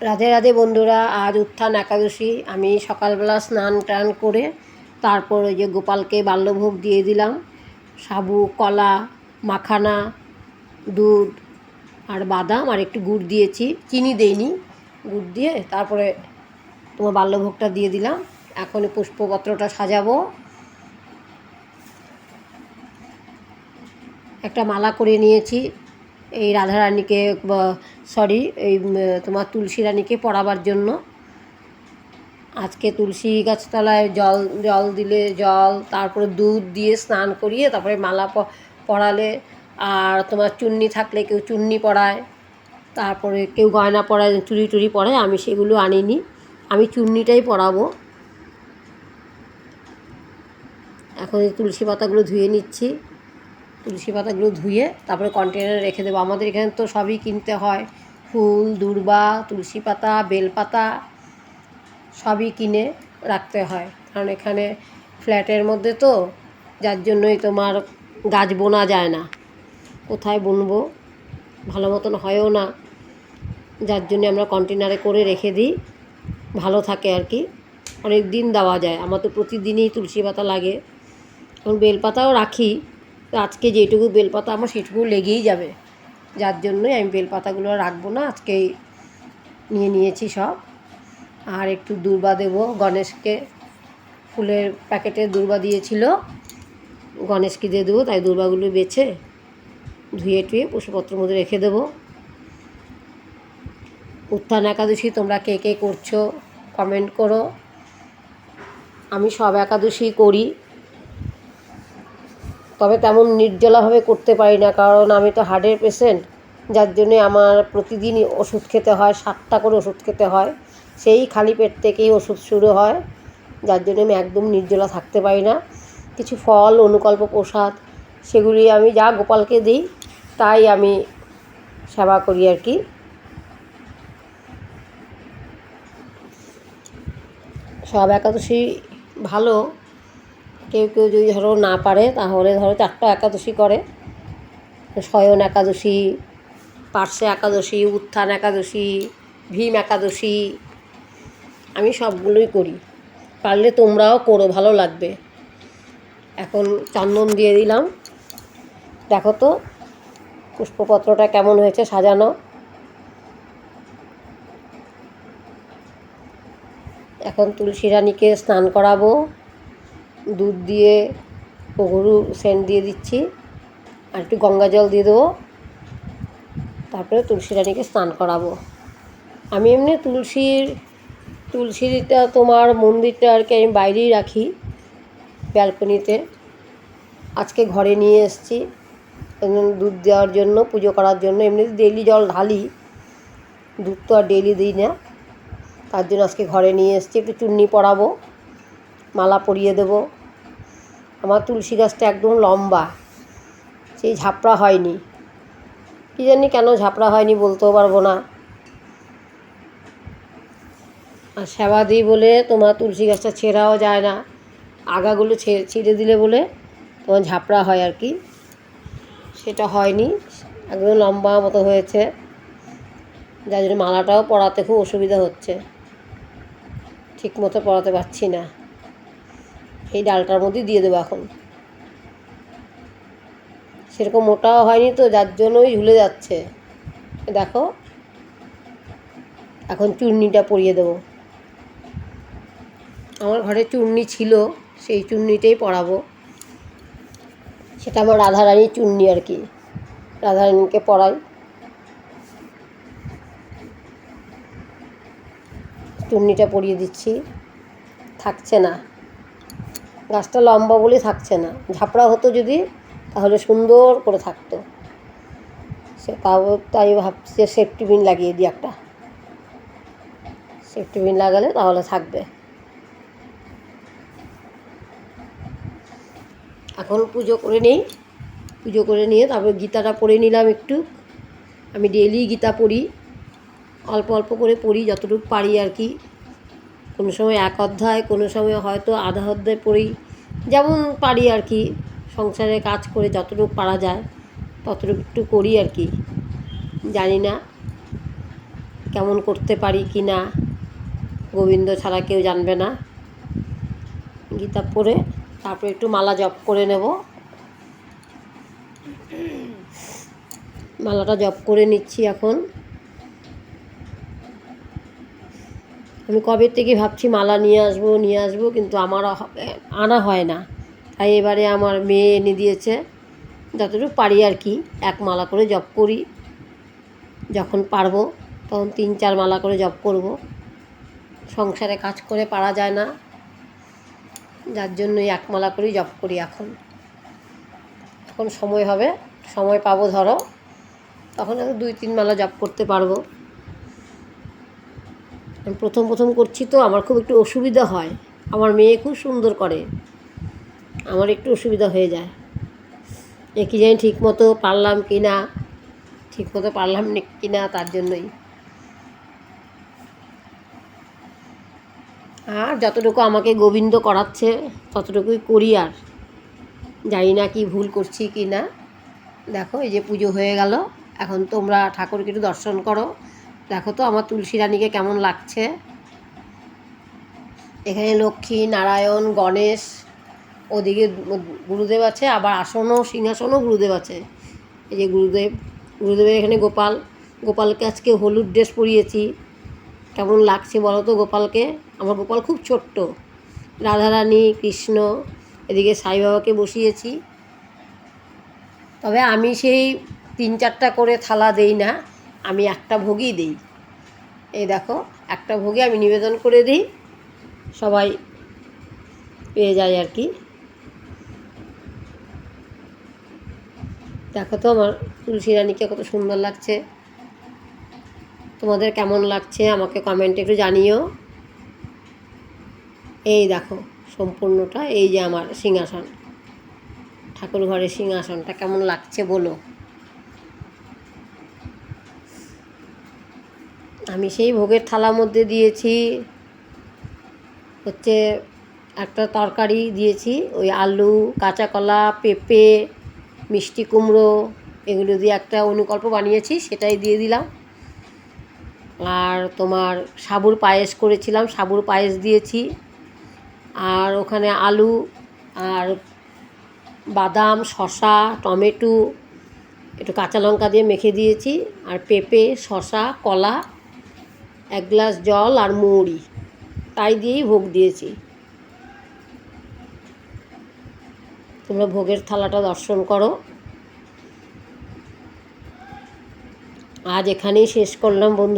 রাধে রাধে বন্ধুরা, আজ উত্থান একাদশী। আমি সকালবেলা স্নান টান করে তারপর ওই যে গোপালকে বাল্যভোগ দিয়ে দিলাম। সাবু, কলা, মাখানা, দুধ আর বাদাম আর একটু গুড় দিয়েছি। চিনি দেইনি, গুড় দিয়ে তারপরে তোমার বাল্যভোগটা দিয়ে দিলাম। এখন পুষ্পপত্রটা সাজাবো। একটা মালা করে নিয়েছি। এই রাধারানীকে সরি, এই তোমার তুলসী রানীকে পড়াবার জন্য। আজকে তুলসী গাছতলায় জল জল দিলে জল, তারপরে দুধ দিয়ে স্নান করিয়ে তারপরে মালা প- পরালে আর তোমার চুন্নি থাকলে কেউ চুন্নি পরায় তারপরে কেউ গয়না পরায় চুরি টুরি পরায় আমি সেগুলো আনিনি। আমি চুন্নিটাই পরাবো এখন এই তুলসী পাতাগুলো ধুয়ে নিচ্ছি। তুলসী পাতাগুলো ধুয়ে তারপরে কন্টেনারে রেখে দেবো। আমাদের এখানে তো সবই কিনতে হয়। ফুল, দূর্বা, তুলসী পাতা বেলপাতা সবই কিনে রাখতে হয়। কারণ এখানে ফ্ল্যাটের মধ্যে তো যার জন্যই তোমার গাছ বোনা যায় না। কোথায় বুনবো? ভালো মতন হয়ও না। যার জন্য আমরা কন্টেনারে করে রেখে দিই। ভালো থাকে আর কি। অনেক দিন দেওয়া যায়। আমার তো প্রতিদিনই তুলসী পাতা লাগে। এবং বেলপাতাও রাখি। তো আজকে যেটুকু বেলপাতা আমার সেটুকু লেগেই যাবে। যার জন্যই আমি বেলপাতাগুলো রাখব না, আজকেই নিয়ে নিয়েছি সব। আর একটু দূর্বা দেবো, গণেশকে ফুলের প্যাকেটে দূর্বা দিয়েছিল। গণেশকে দিয়ে দেবো, তাই দূর্বাগুলো বেছে ধুয়ে টুয়ে পশুপত্রের মধ্যে রেখে দেবো। উত্থান একাদশী তোমরা কে কে করছ কমেন্ট করো। আমি সব একাদশী করি। তবে তেমন নির্জলাভাবে করতে পারি না, কারণ আমি তো হার্টের পেশেন্ট, যার জন্যে আমার প্রতিদিনই ওষুধ খেতে হয়, সাতটা করে ওষুধ খেতে হয়, সেই খালি পেট থেকেই ওষুধ শুরু হয়, যার জন্য আমি একদম নির্জলা থাকতে পারি না। কিছু ফল, অনুকল্প প্রসাদ, সেগুলি আমি যা গোপালকে দিই, তাই আমি সেবা করি আর কি। সব একাদশী ভালো কেউ কেউ যদি ধরো না পারে, তাহলে ধরো চারটা একাদশী করে। শয়ন একাদশী, পার্শ্বে একাদশী, উত্থান একাদশী, ভীম একাদশী, আমি সবগুলোই করি। পারলে তোমরাও করো, ভালো লাগবে। এখন চন্দন দিয়ে দিলাম। দেখো তো, পুষ্পপত্রটা কেমন হয়েছে সাজানো। এখন তুলসী রানীকে স্নান করাবো। দুধ দিয়ে গরু সেন্ট দিয়ে দিচ্ছি। আর একটু গঙ্গা জল দিয়ে দেবো। তারপরে তুলসী রানীকে স্নান করাবো। আমি এমনি তুলসীর, তুলসীটা তোমার মন্দিরটা আর কি আমি বাইরেই রাখি ব্যালকনিতে। আজকে ঘরে নিয়ে এসেছি। দুধ দেওয়ার জন্য, পুজো করার জন্য। এমনিতে ডেলি জল ঢালি। দুধ তো আর ডেলি দিই না। তার জন্য আজকে ঘরে নিয়ে এসেছি। একটু চুন্নি পরাবো। মালা পরিয়ে দেবো। আমার তুলসী গাছটা একদম লম্বা। সেই ঝাপড়া হয়নি। কী জানি কেন ঝাপড়া হয়নি বলতেও পারব না। আর সেবা দিই বলে তোমার তুলসী গাছটা ছেঁড়াও যায় না। আগাগুলো ছিঁড়ে দিলে বলে তোমার ঝাপড়া হয় আর কি। সেটা হয়নি। একদম লম্বা মতো হয়েছে। যার জন্য মালাটাও পরাতে খুব অসুবিধা হচ্ছে। ঠিক মতো পরাতে পারছি না। এই ডালটার মধ্যেই দিয়ে দেবো এখন। সেরকম মোটাও হয়নি তো, যার জন্যই ঝুলে যাচ্ছে। দেখো, এখন চূর্ণিটা পরিয়ে দেবো। আমার ঘরে চূর্ণি ছিল, সেই চূর্ণিটাই পরাবো। সেটা আমার রাধারানীর চূর্ণি আর কি, রাধারানীকে পরাই। চূর্ণিটা পরিয়ে দিচ্ছি, থাকছে না। গাছটা লম্বা বলে থাকছে না। ঝাপড়া হতো যদি, তাহলে সুন্দর করে থাকতো। সে তাও তাই ভাবছি সেফটি বিন লাগিয়ে দিই একটা। সেফটি বিন লাগালে তাহলে থাকবে। এখন পুজো করে নিই। পুজো করে নিয়ে তারপর গীতাটা পড়ে নিলাম একটু। আমি ডেলি গীতা পড়ি। অল্প অল্প করে পড়ি যতটুকু পারি আর কি। কোনো সময় এক অধ্যায়, কোনো সময় হয়তো আধা অধ্যায় পড়ি যেমন পারি আর কি সংসারে কাজ করে যতটুকু পারা যায়, ততটুকু একটু করি আর কি। জানি না কেমন করতে পারি কি না, গোবিন্দ ছাড়া কেউ জানবে না। গীতা পড়ে তারপরে একটু মালা জপ করে নেব। মালাটা জপ করে নিচ্ছি এখন। আমি কবে থেকে ভাবছি মালা নিয়ে আসব নিয়ে আসব, কিন্তু আমার আনা হয় না। তাই এবারে আমার মেয়ে এনে দিয়েছে। যতটুকু পারি আর কি, এক মালা করে জব করি। যখন পারব, তখন তিন চার মালা করে জব করব। সংসারে কাজ করে পারা যায় না। যার জন্য এক মালা করেই জব করি এখন। এখন সময় হবে, সময় পাবো ধরো, তখন দুই তিন মালা জব করতে পারব। প্রথম প্রথম করছি তো আমার খুব একটু অসুবিধা হয়। আমার মেয়ে খুব সুন্দর করে। আমার একটু অসুবিধা হয়ে যায়। এ কি জানি ঠিক মতো পারলাম কি না ঠিক মতো পারলাম কি না তার জন্যই। আর যতটুকু আমাকে গোবিন্দ করাচ্ছে, ততটুকুই করি আর। জানি না কি ভুল করছি কি না। দেখো এই যে পুজো হয়ে গেল। এখন তোমরা ঠাকুরকে একটু দর্শন করো। দেখো তো আমার তুলসী রানীকে কেমন লাগছে। এখানে লক্ষ্মী, নারায়ণ, গণেশ, ওদিকে গুরুদেব আছে, আবার আসনও, সিংহাসনও গুরুদেব আছে। এই যে গুরুদেব, গুরুদেবের এখানে গোপাল, গোপালকে আজকে হলুদ ড্রেস পরিয়েছি। কেমন লাগছে বলো তো গোপালকে? আমার গোপাল খুব ছোট্ট। রাধারানী, কৃষ্ণ, এদিকে সাই বাবাকে বসিয়েছি। তবে আমি সেই তিন চারটা করে থালা দেই না। আমি একটা ভোগই দিই। এই দেখো, একটা ভোগে আমি নিবেদন করে দিই। সবাই পেয়ে যায় আর কি। দেখো তো আমার তুলসী রানীকে কত সুন্দর লাগছে। তোমাদের কেমন লাগছে আমাকে কমেন্টে একটু জানিও। এই দেখো, সম্পূর্ণটা এই যে আমার সিংহাসন। ঠাকুর ঘরের সিংহাসনটা কেমন লাগছে বলো। আমি সেই ভোগের থালার মধ্যে দিয়েছি, হচ্ছে একটা তরকারি দিয়েছি, ওই আলু, কাঁচা কলা, পেঁপে, মিষ্টি কুমড়ো, এগুলো দিয়ে একটা অনুকল্প বানিয়েছি, সেটাই দিয়ে দিলাম। আর তোমার সাবুর পায়েস করেছিলাম, সাবুর পায়েস দিয়েছি। আর ওখানে আলু আর বাদাম শশা টমেটো, একটু কাঁচা লঙ্কা দিয়ে মেখে দিয়েছি। আর পেঁপে শশা কলা এক গ্লাস জল আর মৌরি, তাই দিয়েই ভোগ দিয়েছি। তোমরা ভোগের থালাটা দর্শন করো। আজ এখানেই শেষ করলাম বন্ধু